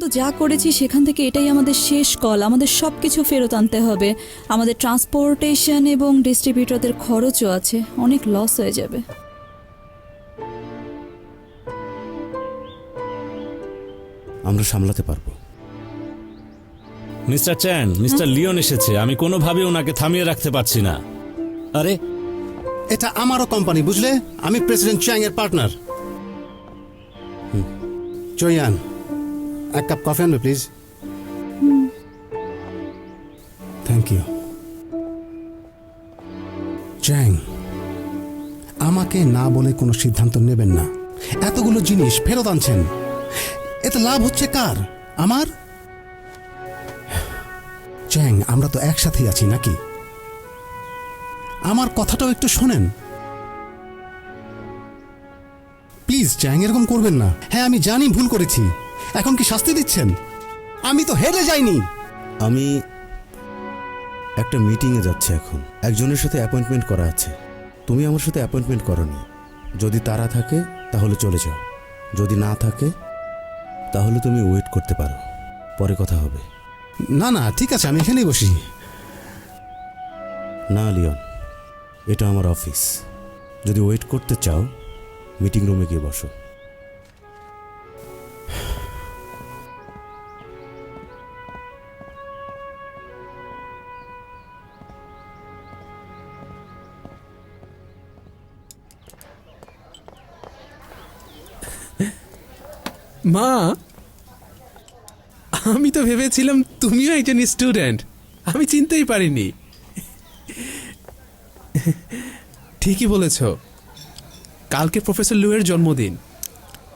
কিন্তু যা করেছি সেখান থেকে এটাই আমাদের শেষ কল আমাদের সব কিছু ফেরত আনতে হবে। আমাদের ট্রান্সপোর্টেশন এবং ডিস্ট্রিবিউটরদের খরচও আছে। অনেক লস হয়ে যাবে। আমরা সামলাতে পারব। মিস্টার চ্যান মিস্টার লিওন এসেছে। আমি কোনোভাবে ওনাকে থামিয়ে রাখতে পারছি না। আরে এটা আমারও কোম্পানি বুঝলে? আমি প্রেসিডেন্ট চ্যাং এর পার্টনার চৈয়ান এক কাপ কফি আনবে প্লিজ থ্যাংক ইউ চ্যাং আমাকে না বলে কোনো সিদ্ধান্ত নেবেন না। এতগুলো জিনিস ফেরত আনছেন। এতে লাভ হচ্ছে কার? আমার? চ্যাং আমরা তো একসাথেই আছি নাকি? আমার কথাটাও একটু শোনেন। প্লিজ চ্যাং এরকম করবেন না। হ্যাঁ আমি জানি ভুল করেছি। এখন কি শাস্তি দিচ্ছেন? আমি তো হেরে যাইনি। আমি একটা মিটিংয়ে যাচ্ছি এখন। একজনের সাথে অ্যাপয়েন্টমেন্ট করা আছে। তুমি আমার সাথে অ্যাপয়েন্টমেন্ট করনি। যদি তারা থাকে তাহলে চলে যাও। যদি না থাকে তাহলে তুমি ওয়েট করতে পারো। পরে কথা হবে। না না ঠিক আছে আমি এখানেই বসি। না লিওন এটা আমার অফিস যদি ওয়েট করতে চাও মিটিং রুমে গিয়ে বসো। মা আমি তো ভেবেছিলাম তুমিও একজন স্টুডেন্ট আমি চিনতেই পারিনি। ঠিকই বলেছ। কালকে প্রফেসর লুয়ের জন্মদিন।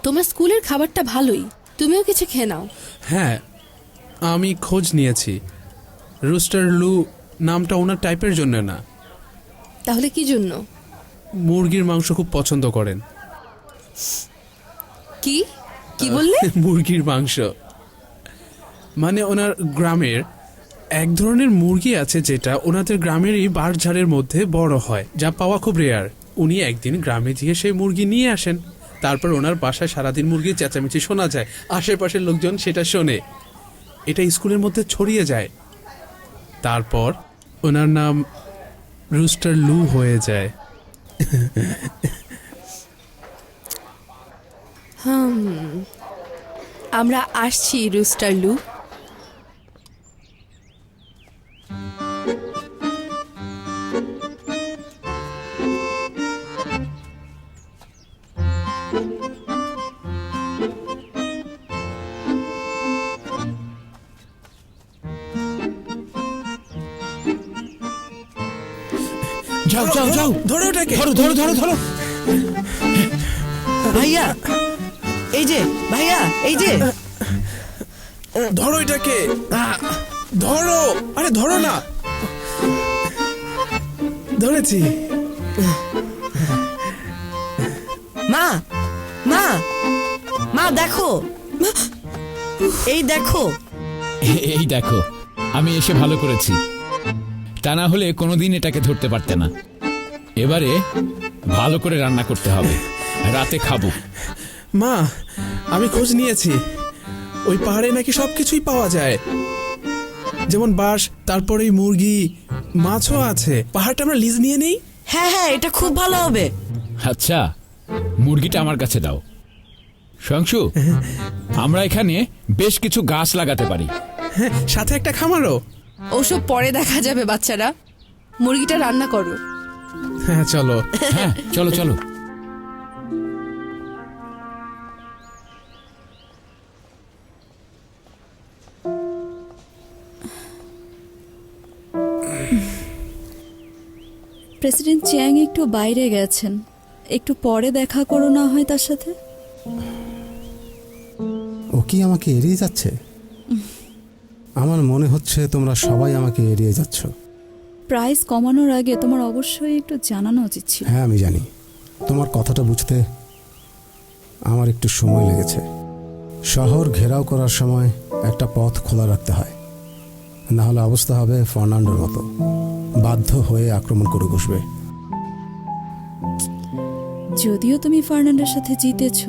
তোমার স্কুলের খাবারটা ভালোই। তুমিও কিছু খেয়ে নাও। হ্যাঁ আমি খোঁজ নিয়েছি। রুস্টার লু নামটা ওনার টাইপের জন্য না। তাহলে কি জন্য? মুরগির মাংস খুব পছন্দ করেন। কি? কি বললে? মুরগির মাংস। মানে ওনার গ্রামের এক ধরনের মুরগি আছে যেটা ওনাদের গ্রামেরই বাঁশঝাড়ের মধ্যে বড় হয় যা পাওয়া খুব রেয়ার উনি একদিন গ্রামে গিয়ে সেই মুরগি নিয়ে আসেন। তারপর ওনার বাসায় সারাদিন মুরগির চেঁচামেচি শোনা যায়। আশেপাশের লোকজন সেটা শোনে। এটা স্কুলের মধ্যে ছড়িয়ে যায়। তারপর ওনার নাম রুস্টার লু হয়ে যায়। হুম। আমরা আসছি রুস্টার লু। যাও যাও যাও। ধরো ওটাকে ধরো ধরো ধরো ধরো। ভাইয়া এই যে ভাইয়া এই যে। ধরো এটাকে। ধরো। আরে ধরো না। ধরেছি। মা মা মা দেখো। এই দেখো। এই দেখো আমি এসে ভালো করেছি। তা না হলে কোনোদিন এটাকে ধরতে পারতে না। এবারে ভালো করে রান্না করতে হবে। রাতে খাব। মা আমি খোঁজ নিয়েছি। ওই পাহাড়ে নাকি সব কিছুই পাওয়া যায়। যেমন বাঁশ তারপরে মুরগি মাছও আছে। পাহাড়টা আমরা লিজ নিয়ে নেই? হ্যাঁ হ্যাঁ এটা খুব ভালো হবে। আচ্ছা মুরগিটা আমার কাছে দাও। সংশু আমরা এখানে বেশ কিছু গাছ লাগাতে পারি। হ্যাঁ সাথে একটা খামারও। ওসব পরে দেখা যাবে বাচ্চারা। মুরগিটা রান্না করো। হ্যাঁ চলো। হ্যাঁ চলো চলো। প্রেসিডেন্ট চ্যাং একটু বাইরে গেছেন। একটু পরে দেখা করো না হয় তার সাথে। ও কি আমাকে এড়িয়ে যাচ্ছে? আমার মনে হচ্ছে তোমরা সবাই আমাকে এড়িয়ে যাচ্ছ। প্রাইস কমানোর আগে তোমার অবশ্যই একটু জানানো উচিত ছিল। হ্যাঁ আমি জানি। তোমার কথাটা বুঝতে আমার একটু সময় লেগেছে। শহর ঘেরাও করার সময় একটা পথ খোলা রাখতে হয়। না হলে অবস্থা হবে ফার্নান্ডোর মতো। বাধ্য হয়ে আক্রমণ করে বসবে। যদিও তুমি ফার্নান্ডের সাথে জিতেছ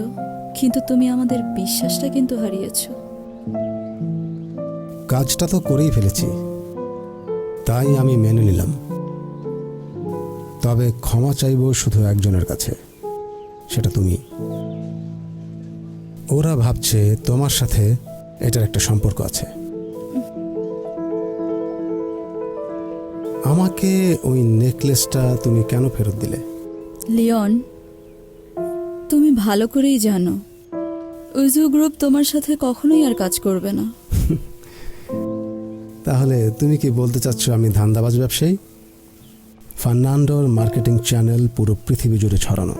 কিন্তু তুমি আমাদের বিশ্বাসটা কিন্তু হারিয়েছো। কাজটা তো করেই ফেলেছি। তাই আমি মেনে নিলাম। তবে ক্ষমা চাইব শুধু একজনের কাছে সেটা তুমি। ওরা ভাবছে তোমার সাথে এটার একটা সম্পর্ক আছে। আমাকে ওই নেকলেসটা তুমি কেন ফেরত দিলে? লিওন তুমি ভালো করেই জানো উজু গ্রুপ তোমার সাথে কখনোই আর কাজ করবে না। তাহলে তুমি কি বলতে চাচ্ছ আমি ধান্দাবাজ ব্যবসায়ী? ফার্নান্ডোর মার্কেটিং চ্যানেল পুরো পৃথিবী জুড়ে ছড়ানো।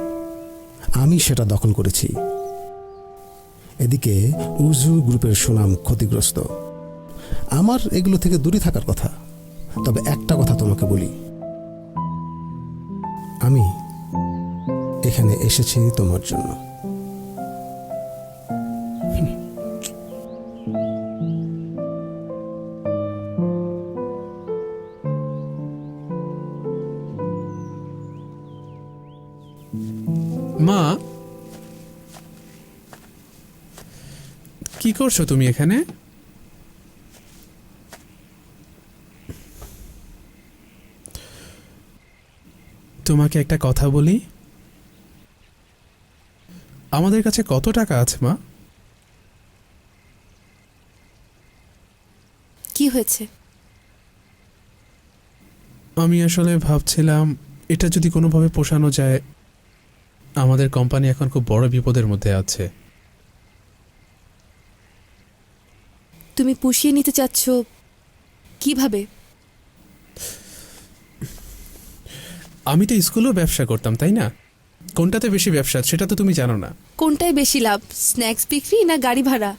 আমি সেটা দখল করেছি। এদিকে উজু গ্রুপের সুনাম ক্ষতিগ্রস্ত। আমার এগুলো থেকে দূরে থাকার কথা। তবে একটা কথা তোমাকে বলি। আমি এখানে এসেছি তোমার জন্য। মা? কি করছ তুমি এখানে? তোমাকে একটা কথা বলি? আমাদের কাছে কত টাকা আছে মা? কি হয়েছে? আমি আসলে ভাবছিলাম এটা যদি কোনোভাবে পোষানো যায় আমাদের কোম্পানি এখন খুব বড় বিপদের মধ্যে আছে। তুমি পুষিয়ে নিতে চাচ্ছ কীভাবে? আমি তো স্কুলেও ব্যবসা করতাম তাই না? কোনটাতে বেশি ব্যবসা সেটা তো তুমি জানো না। কোনটায় বেশি লাভ স্ন্যাক্স বিক্রি না গাড়ি ভাড়া?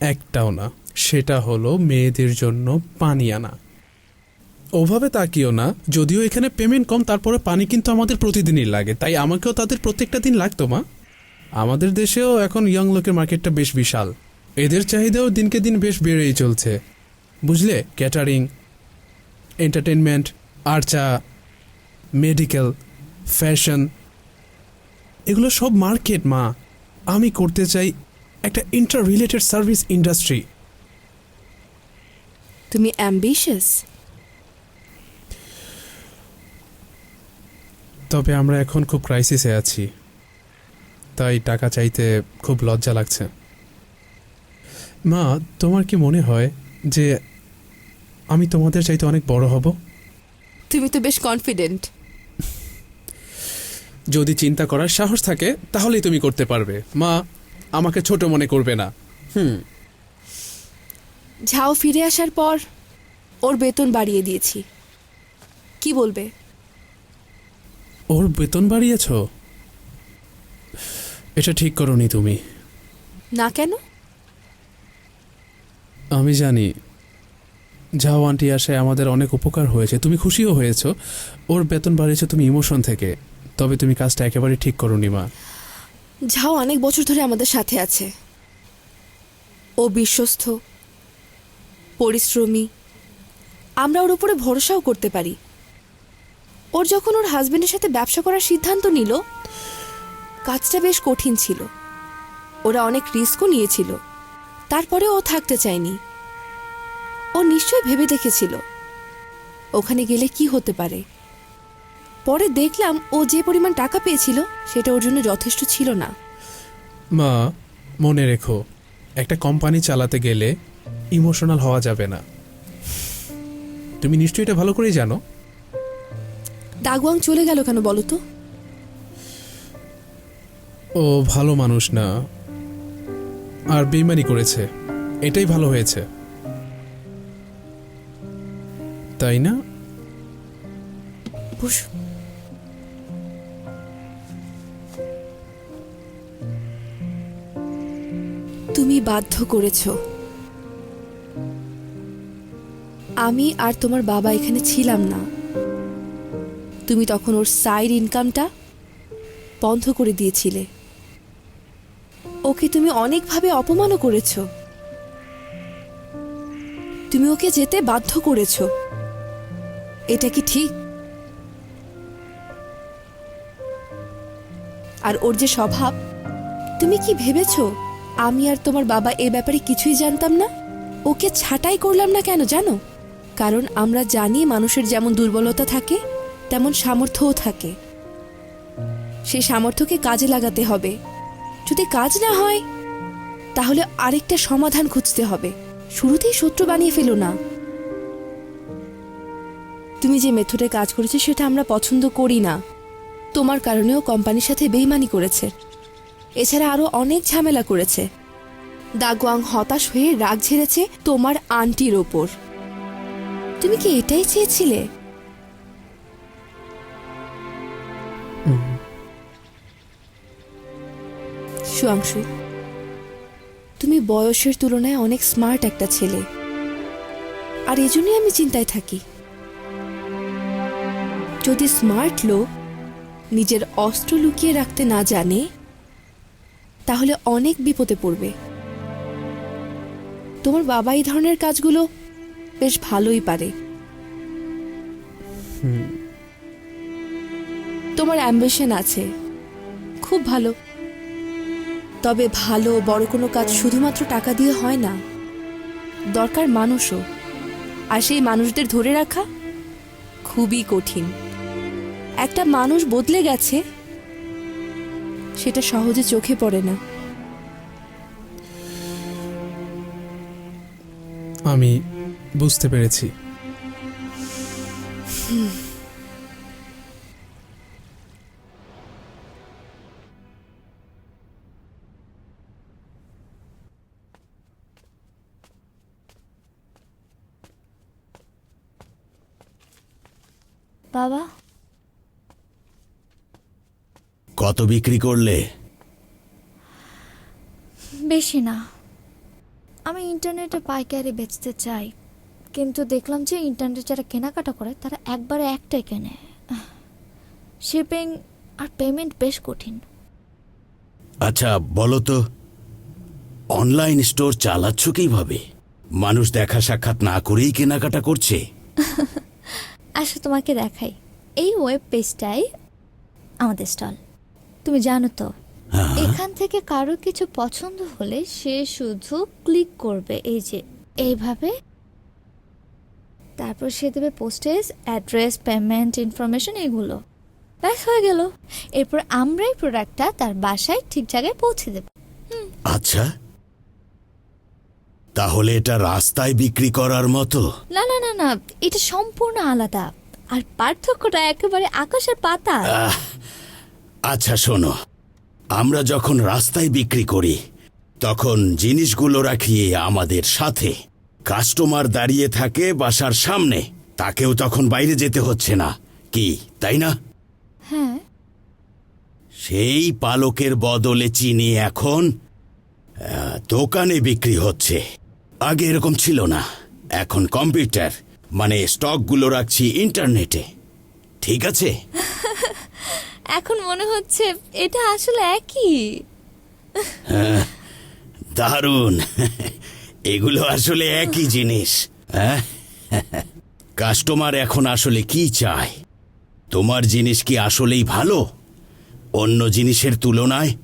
একটাও না সেটা হলো মেয়েদের জন্য পানি আনা। ওভাবে তাকিও না যদিও এখানে পেমেন্ট কম তারপরে পানি কিন্তু আমাদের প্রতিদিনই লাগে তাই আমাকেও তাদের প্রত্যেকটা দিন লাগতো মা। আমাদের দেশেও এখন ইয়ং লোকের মার্কেটটা বেশ বিশাল। এদের চাহিদাও দিনকে দিন বেশ বেড়েই চলছে। বুঝলে ক্যাটারিং এন্টারটেনমেন্ট আর্চা মেডিকেল ফ্যাশন এগুলো সব মার্কেট মা। আমি করতে চাই একটা ইন্টার রিলেটেড সার্ভিস ইন্ডাস্ট্রি তুমি অ্যাম্বিশাস তবে আমরা এখন খুব ক্রাইসিসে আছি। তাই টাকা চাইতে খুব লজ্জা লাগছে। মা তোমার কি মনে হয় যে আমি তোমাদের চাইতে অনেক বড় হব? তুমি তো বেশ কনফিডেন্ট যদি চিন্তা করার সাহস থাকে তাহলেই তুমি করতে পারবে। মা আমাকে ছোট মনে করবে না। হুম। ঝাও ফিরে আসার পর ওর বেতন বাড়িয়ে দিয়েছি। কি বলবে? ওর বেতন বাড়িয়েছ? এটা ঠিক করনি তুমি। না কেন? আমি জানি যাও, আন্টি, আসে আমাদের অনেক উপকার হয়েছে। তুমি খুশিও হয়েছ। ওর বেতন বাড়িয়েছে তুমি ইমোশন থেকে। তবে তুমি কাজটা একেবারে ঠিক করনি, মা। ঝাও অনেক বছর ধরে আমাদের সাথে আছে। ও বিশ্বস্ত, পরিশ্রমী। আমরা ওর উপরে ভরসাও করতে পারি। ওর যখন ওর হাজবেন্ডের সাথে ব্যবসা করার সিদ্ধান্ত নিল, কাজটা বেশ কঠিন ছিল। ওরা অনেক রিস্কও নিয়েছিল। তারপরে ও থাকতে চায়নি। ও নিশ্চয়ই ভেবে দেখেছিল। ওখানে গেলে কি হতে পারে? পরে দেখলাম ও যে পরিমাণ টাকা পেয়েছিল সেটা ওর জন্য যথেষ্ট ছিল না। মা মনে রেখো একটা কোম্পানি চালাতে গেলে ইমোশনাল হওয়া যাবে না। তুমি নিশ্চয়ই এটা ভালো করেই জানো। দাগুয়াং চলে গেল কেন বলো তো? ও ভালো মানুষ না। আর বেইমানি করেছে। এটাই ভালো হয়েছে। তাই না? তুমি বাধ্য করেছ। আমি আর তোমার বাবা এখানে ছিলাম না। তুমি তখন ওর সাইড ইনকামটা বন্ধ করে দিয়েছিলে। ওকে তুমি অনেকভাবে অপমানও করেছ। তুমি ওকে যেতে বাধ্য করেছ। এটা কি ঠিক? আর ওর যে স্বভাব, তুমি কি ভেবেছো? আমি আর তোমার বাবা এ ব্যাপারে কিছুই জানতাম না? ওকে ছাঁটাই করলাম না কেন জানো? কারণ আমরা জানি মানুষের যেমন দুর্বলতা থাকে, তেমন সামর্থ্যও থাকে। সেই সামর্থ্যকে কাজে লাগাতে হবে। যদি কাজ না হয়, তাহলে আরেকটা সমাধান খুঁজতে হবে। শুরুতেই শত্রু বানিয়ে ফেলো না। তুমি যে মেথডে কাজ করেছ সেটা আমরা পছন্দ করি না। তোমার কারণেও কোম্পানির সাথে বেইমানি করেছে। এছাড়া আরও অনেক ঝামেলা করেছে। দাগুয়াং হতাশ হয়ে রাগ ঝেড়েছে তোমার আন্টির ওপর। তুমি কি এটাই চেয়েছিলে? সুয়াংশু তুমি বয়সের তুলনায় অনেক স্মার্ট একটা ছেলে। আর এজন্যই আমি চিন্তায় থাকি। যদি স্মার্ট লোক নিজের অস্ত্র লুকিয়ে রাখতে না জানে তাহলে অনেক বিপদে পড়বে। তোমার বাবা এই ধরনের কাজগুলো বেশ ভালোই পারে। তোমার অ্যাম্বিশন আছে। খুব ভালো। তবে ভালো বড় কোনো কাজ শুধুমাত্র টাকা দিয়ে হয় না। দরকার মানুষও। আর সেই মানুষদের ধরে রাখা খুবই কঠিন। একটা মানুষ বদলে গেছে সেটা সহজে চোখে পড়ে না। আমি বুঝতে পেরেছি। বাবা? কত বিক্রি করলে? বেশি না। আমি ইন্টারনেটে পাইকারি বেচতে চাই। কিন্তু দেখলাম যে ইন্টারনেটে যারা কেনাকাটা করে তারা একবারে একটাই কেনে। শিপিং আর পেমেন্ট বেশ কঠিন। আচ্ছা বলো তো অনলাইন স্টোর চালাচ্ছ কীভাবে? মানুষ দেখা সাক্ষাৎ না করেই কেনাকাটা করছে। আসো তোমাকে দেখাই। এই ওয়েব পেজটাই আমাদের স্টল তুমি জানো তো হ্যাঁ। এখান থেকে কারও কিছু পছন্দ হলে সে শুধু ক্লিক করবে এই যে এইভাবে। তারপর সে দেবে পোস্টেজ অ্যাড্রেস পেমেন্ট ইনফরমেশন এগুলো। ব্যাস হয়ে গেল। এরপর আমরাই প্রোডাক্টটা তার বাসায় ঠিক জায়গায় পৌঁছে দেব। আচ্ছা। তাহলে এটা রাস্তায় বিক্রি করার মতো? না না না না এটা সম্পূর্ণ আলাদা। আর পার্থক্যটা একেবারে আকাশের পাতা আচ্ছা শোনো। আমরা যখন রাস্তায় বিক্রি করি তখন জিনিসগুলো রাখি আমাদের সাথে। কাস্টমার দাঁড়িয়ে থাকে বাসার সামনে। তাকেও তখন বাইরে যেতে হচ্ছে না। কি তাই না? হ্যাঁ। সেই পালকের বদলে চিনি এখন দোকানে বিক্রি হচ্ছে। আগে এরকম ছিল না। এখন কম্পিউটার মানে স্টকগুলো রাখছি ইন্টারনেটে। ঠিক আছে? এখন মনে হচ্ছে এটা আসলে একই। দারুণ। এগুলো আসলে একই জিনিস হ্যাঁ? কাস্টমার এখন আসলে কি চায়? তোমার জিনিস কি আসলেই ভালো? অন্য জিনিসের তুলনায়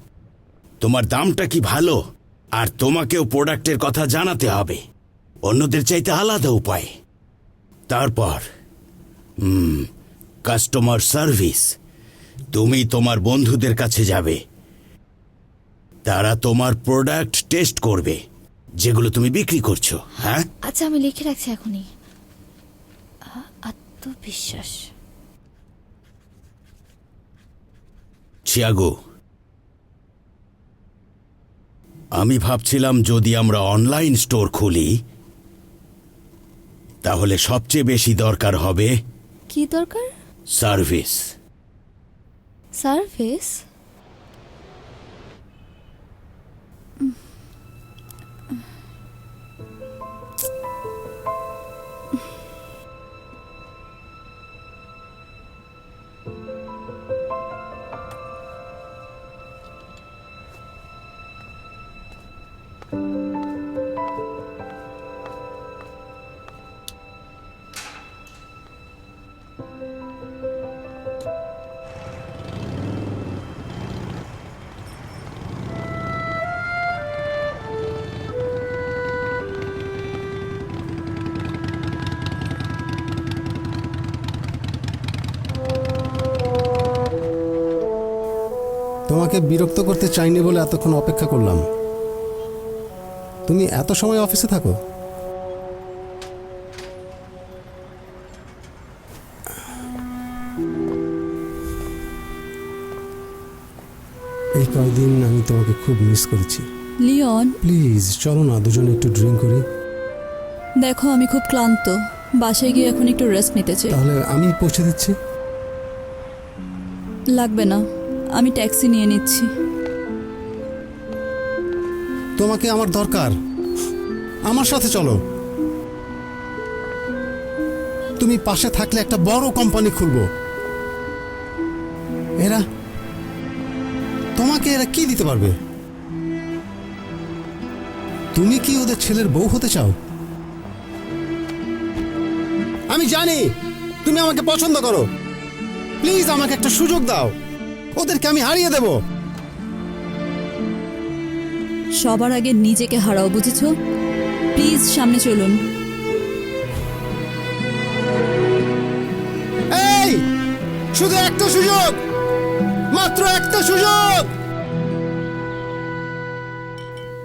তোমার দামটা কি ভালো? আর তোমাকেও প্রোডাক্টের কথা জানাতে হবে। অন্যদের চাইতে আলাদা উপায়। তারপর কাস্টমার সার্ভিস। তুমি তোমার বন্ধুদের কাছে যাবে। তারা তোমার প্রোডাক্ট টেস্ট করবে যেগুলো তুমি বিক্রি করছ হ্যাঁ? আচ্ছা আমি লিখে রাখছি এখনই। আত্মবিশ্বাস। চিয়াগো আমি ভাবছিলাম যদি আমরা অনলাইন স্টোর খুলি তাহলে সবচেয়ে বেশি দরকার হবে কি দরকার? সার্ভিস সার্ভিস তোমাকে বিরক্ত করতে চাইনি বলে এতক্ষণ অপেক্ষা করলাম। তুমি এত সময় অফিসে থাকো? এই কয়দিন আমি তোমাকে খুব মিস করেছি। লিওন। প্লিজ চলো না দুজনে একটু ড্রিঙ্ক করি। দেখো আমি খুব ক্লান্ত। বাসায় গিয়ে এখন একটু রেস্ট নিতে চাই। তাহলে আমি পৌঁছে দিচ্ছি। লাগবে না। আমি ট্যাক্সি নিয়ে নিচ্ছি। তোমাকে আমার দরকার। আমার সাথে চলো। তুমি পাশে থাকলে একটা বড় কোম্পানি খুলবো। এরা, তোমাকে এরা কি দিতে পারবে? তুমি কি ওদের ছেলের বউ হতে চাও? আমি জানি, তুমি আমাকে পছন্দ করো। প্লিজ আমাকে একটা সুযোগ দাও। ওদেরকে আমি হারিয়ে দেব। সবার আগে নিজেকে হারাও বুঝেছ? প্লিজ সামনে চলুন। এই শুধু একটা সুযোগ মাত্র একটা সুযোগ।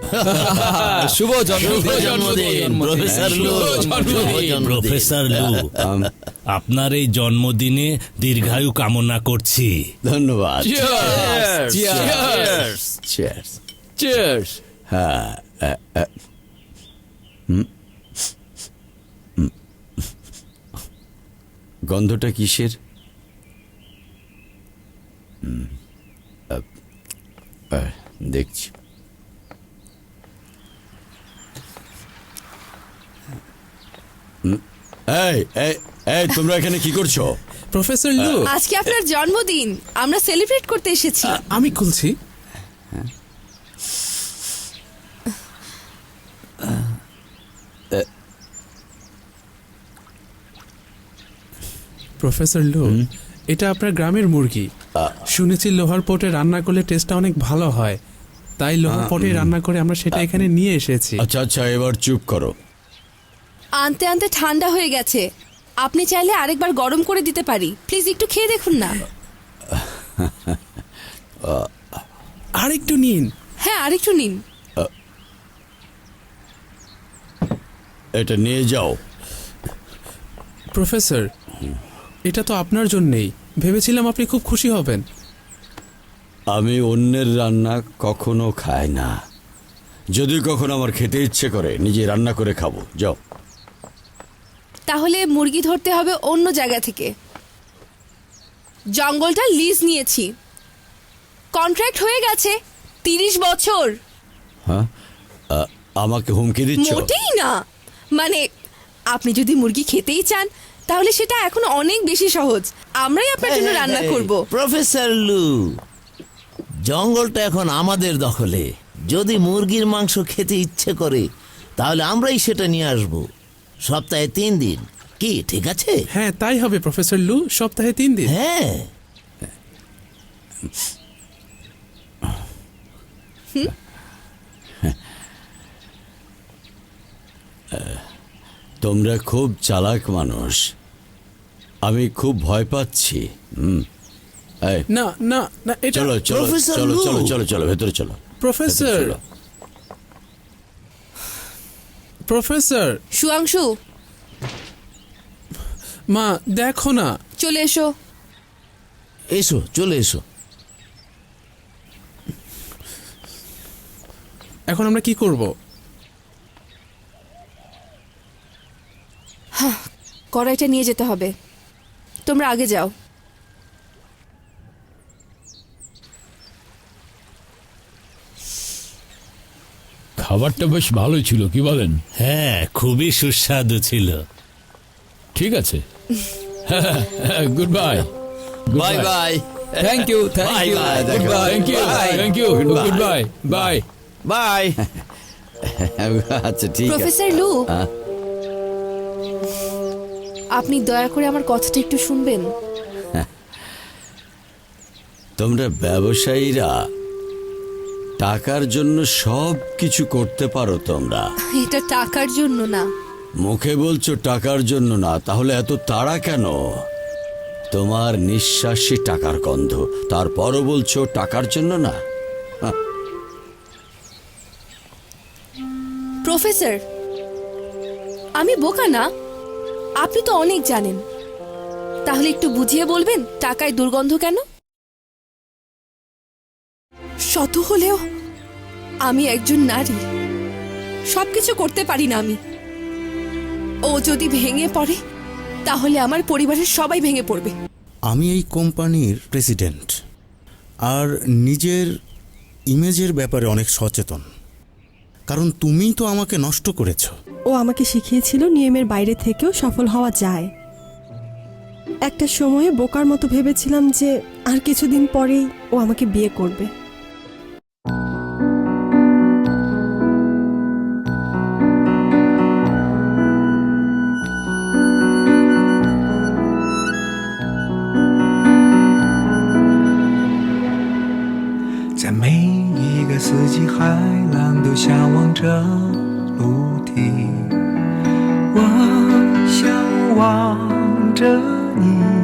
শুভ জন্মদিন। প্রফেসর লু। প্রফেসর লু। আপনার এই জন্মদিনে দীর্ঘায়ু কামনা করছি। ধন্যবাদ। হ্যাঁ। গন্ধটা কিসের? হুম, আ, আ, দেখছি। এই এই এই তোমরা এখানে কি করছ? প্রফেসর লু আজকে আপনার জন্মদিন। আমরা সেলিব্রেট করতে এসেছি। আমি খুলছি। প্রফেসর লু এটা আপনার গ্রামের মুরগি। শুনেছি লোহার পটে রান্না করলে টেস্টটা অনেক ভালো হয়। তাই লোহার পটে রান্না করে আমরা সেটা এখানে নিয়ে এসেছি। আচ্ছা আচ্ছা এবার চুপ করো। আনতে আনতে ঠান্ডা হয়ে গেছে। আপনি চাইলে আরেকবার গরম করে দিতে পারি। প্লিজ একটু খেয়ে দেখুন না। আর একটু নিন। হ্যাঁ আরেকটু নিন। এটা নিয়ে যাও। প্রফেসর এটা তো আপনার জন্যেই। ভেবেছিলাম আপনি খুব খুশি হবেন। আমি অন্যের রান্না কখনো খাই না। যদি কখনো আমার খেতে ইচ্ছে করে নিজে রান্না করে খাব। যাও। তাহলে মুরগি ধরতে হবে অন্য জায়গা থেকে। জঙ্গলটা লিজ নিয়েছি। কন্ট্রাক্ট হয়ে গেছে তিরিশ বছর। হ্যাঁ? আ, আমাকে হুমকি দিচ্ছ? মোটেই না। মানে আপনি যদি মুরগি খেতেই চান তাহলে সেটা এখন অনেক বেশি সহজ। আমরাই আপনার জন্য রান্না করব। প্রফেসর লু জঙ্গলটা এখন আমাদের দখলে। যদি মুরগির মাংস খেতে ইচ্ছে করে তাহলে আমরাই সেটা নিয়ে আসব। সপ্তাহে তিন দিন। কি ঠিক আছে? হ্যাঁ তাই হবে প্রফেসর লু সপ্তাহে তিন দিন। হ্যাঁ। তোমরা খুব চালাক মানুষ। আমি খুব ভয় পাচ্ছি। হুম। না না না এটা চলো চলো চলো চলো চলো চলো ভেতরে চলো। প্রফেসর। প্রফেসর। সুয়াংশু। মা দেখো না। চলে এসো। এসো চলে এসো। এখন আমরা কি করব? কড়াইটা নিয়ে যেতে হবে। তোমরা আগে যাও। খাবারটা বেশ ভালোই ছিল কি বলেন? হ্যাঁ খুবই সুস্বাদু ছিল। ঠিক আছে। Good bye bye bye thank you thank you good bye thank you. Thank you. Good bye bye bye আচ্ছা ঠিক আছে। প্রফেসর লু আপনি দয়া করে আমার কথাটা একটু শুনবেন। তোমরা ব্যবসায়ীরা টাকার জন্য সব কিছু করতে পারো তোমরা। এটা টাকার জন্য না। মুখে বলছো টাকার জন্য না তাহলে এত তাড়া কেন? তোমার নিঃশ্বাসই টাকার গন্ধ তারপরও বলছো টাকার জন্য না? প্রফেসর আমি বোকা না? আপনি তো অনেক জানেন। তাহলে একটু বুঝিয়ে বলবেন টাকায় দুর্গন্ধ কেন? শত হলেও আমি একজন নারী। সবকিছু করতে পারি না আমি। ও যদি ভেঙে পড়ে তাহলে আমার পরিবারের সবাই ভেঙে পড়বে। আমি এই কোম্পানির প্রেসিডেন্ট। আর নিজের ইমেজের ব্যাপারে অনেক সচেতন। কারণ তুমিই তো আমাকে নষ্ট করেছ। ও আমাকে শিখিয়েছিল নিয়মের বাইরে থেকেও সফল হওয়া যায়। একটা সময়ে বোকার মতো ভেবেছিলাম যে আর কিছুদিন পরেই ও আমাকে বিয়ে করবে। 四季，海浪都向往着陆地。我向往着你。